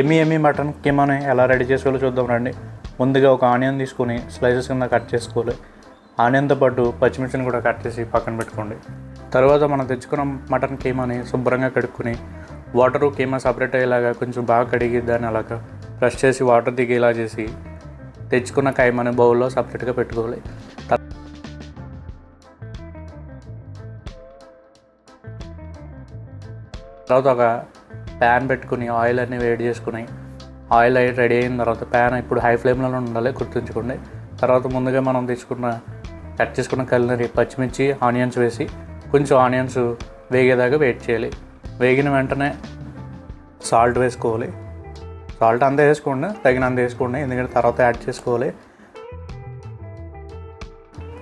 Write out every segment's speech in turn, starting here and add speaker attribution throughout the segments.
Speaker 1: ఎమ్మి ఎమ్మి మటన్ కీమాని ఎలా రెడీ చేసుకోవాలో చూద్దాం రండి. ముందుగా ఒక ఆనియన్ తీసుకొని స్లైసెస్ కింద కట్ చేసుకోవాలి. ఆనియన్తో పాటు పచ్చిమిర్చిని కూడా కట్ చేసి పక్కన పెట్టుకోండి. తర్వాత మనం తెచ్చుకున్న మటన్ కీమాని శుభ్రంగా కడుక్కొని వాటరు కీమా సపరేట్ అయ్యేలాగా కొంచెం బాగా కడిగి దాన్ని అలాగా బ్రష్ చేసి వాటర్ దిగేలా చేసి తెచ్చుకున్న కైమాని బౌల్లో సపరేట్గా పెట్టుకోవాలి. తర్వాత ఒక ప్యాన్ పెట్టుకుని ఆయిల్ అన్ని వేడి చేసుకుని ఆయిల్ అయి రెడీ అయిన తర్వాత ప్యాన్ ఇప్పుడు హై ఫ్లేమ్లోనే ఉండాలి గుర్తుంచుకోండి. తర్వాత ముందుగా మనం తీసుకున్న కట్ చేసుకున్న కల్నరీ పచ్చిమిర్చి ఆనియన్స్ వేసి కొంచెం ఆనియన్స్ వేగేదాకా వెయిట్ చేయాలి. వేగిన వెంటనే సాల్ట్ వేసుకోవాలి. సాల్ట్ అంతా వేసుకోండి తగినంత వేసుకోండి ఎందుకంటే తర్వాత యాడ్ చేసుకోవాలి.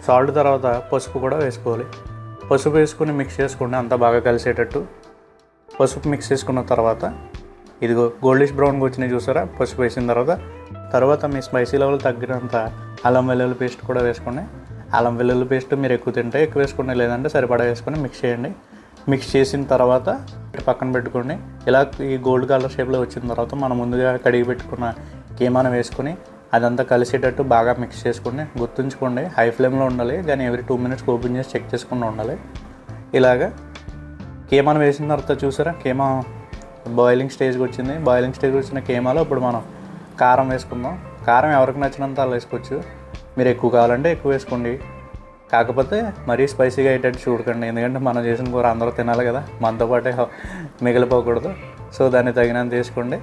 Speaker 1: సాల్ట్ తర్వాత పసుపు కూడా వేసుకోవాలి. పసుపు వేసుకుని మిక్స్ చేసుకోండి అంతా బాగా కలిసేటట్టు పసుపు మిక్స్ చేసుకున్న తర్వాత ఇదిగో గోల్డిష్ బ్రౌన్గా వచ్చినాయి చూసారా? పసుపు వేసిన తర్వాత తర్వాత మీ స్పైసీ లెవెల్ తగ్గినంత అల్లం వెల్లుల్లి పేస్ట్ కూడా వేసుకోండి అల్లం వెల్లుల్లి పేస్ట్ మీరు ఎక్కువ తింటే ఎక్కువ వేసుకోండి లేదంటే సరిపడా వేసుకొని మిక్స్ చేయండి. మిక్స్ చేసిన తర్వాత పక్కన పెట్టుకోండి. ఇలా ఈ గోల్డ్ కలర్ షేప్లో వచ్చిన తర్వాత మనం ముందుగా కడిగి పెట్టుకున్న కీమాను వేసుకొని అదంతా కలిసేటట్టు బాగా మిక్స్ చేసుకోండి గుర్తుంచుకోండి. హై ఫ్లేమ్లో ఉండాలి కానీ ఎవ్రీ టూ మినిట్స్ ఓపెన్ చేసి చెక్ చేసుకుండా ఉండాలి. ఇలాగా కేమాను వేసిన తర్వాత చూసారా? కేమా బాయిలింగ్ స్టేజ్కి వచ్చింది. బాయిలింగ్ స్టేజ్కి వచ్చిన కేమాలో ఇప్పుడు మనం కారం వేసుకుందాం. కారం ఎవరికి నచ్చినంత అలా వేసుకోవచ్చు. మీరు ఎక్కువ కావాలంటే ఎక్కువ వేసుకోండి. కాకపోతే మరీ స్పైసీగా అయ్యేటట్టు చూడకండి. ఎందుకంటే మనం చేసిన కూర అందరూ తినాలి కదా. మనతో పాటే మిగిలిపోకూడదు. సో దాన్ని తగినంత వేసుకోండి.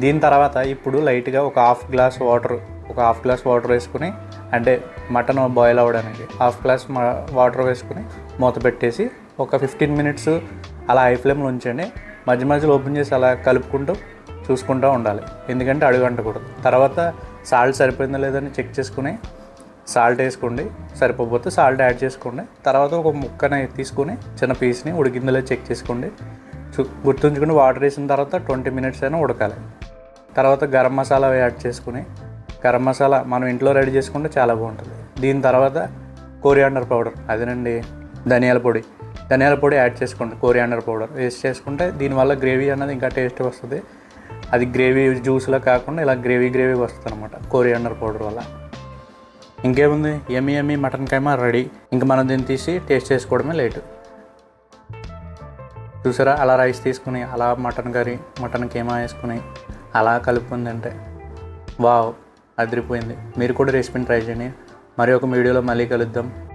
Speaker 1: దీని తర్వాత ఇప్పుడు లైట్గా ఒక హాఫ్ గ్లాస్ వాటర్ ఒక హాఫ్ గ్లాస్ వాటర్ వేసుకుని అంటే మటన్ బాయిల్ అవ్వడానికి హాఫ్ గ్లాస్ వాటర్ వేసుకుని మూత పెట్టేసి ఒక ఫిఫ్టీన్ మినిట్స్ అలా హై ఫ్లేమ్లో ఉంచండి. మధ్య మధ్యలో ఓపెన్ చేసి అలా కలుపుకుంటూ చూసుకుంటూ ఉండాలి. ఎందుకంటే అడుగు అంటకూడదు. తర్వాత సాల్ట్ సరిపోయిందో లేదని చెక్ చేసుకుని సాల్ట్ వేసుకోండి. సరిపోతే సాల్ట్ యాడ్ చేసుకోండి. తర్వాత ఒక ముక్కని తీసుకొని చిన్న పీస్ని ఉడికిందలో చెక్ చేసుకోండి. గుర్తుంచుకుని వాటర్ వేసిన తర్వాత ట్వంటీ మినిట్స్ అయినా ఉడకాలి. తర్వాత గరం మసాలా యాడ్ చేసుకుని గరం మసాలా మనం ఇంట్లో రెడీ చేసుకుంటే చాలా బాగుంటుంది. దీని తర్వాత కోరియాండర్ పౌడర్ అదేనండి ధనియాల పొడి. ధనియాల పొడి యాడ్ చేసుకోండి కోరియాండర్ పౌడర్. వేస్ట్ చేసుకుంటే దీనివల్ల గ్రేవీ అన్నది ఇంకా టేస్ట్ వస్తుంది. అది గ్రేవీ జ్యూస్లో కాకుండా ఇలా గ్రేవీ గ్రేవీ వస్తుంది అనమాట కోరియాండర్ పౌడర్ వల్ల. ఇంకేముంది? ఎమ్మి ఎమ్మి మటన్ కైమా రెడీ. ఇంకా మనం దీన్ని తీసి టేస్ట్ చేసుకోవడమే లేటు. చూసారా? అలా రైస్ తీసుకుని అలా మటన్ కర్రీ మటన్ కీమా వేసుకుని అలా కలుపుకుందంటే వావ్! అదిరిపోయింది. మీరు కూడా రెసిపీని ట్రై చేయండి. మరి ఒక వీడియోలో మళ్ళీ కలుద్దాం.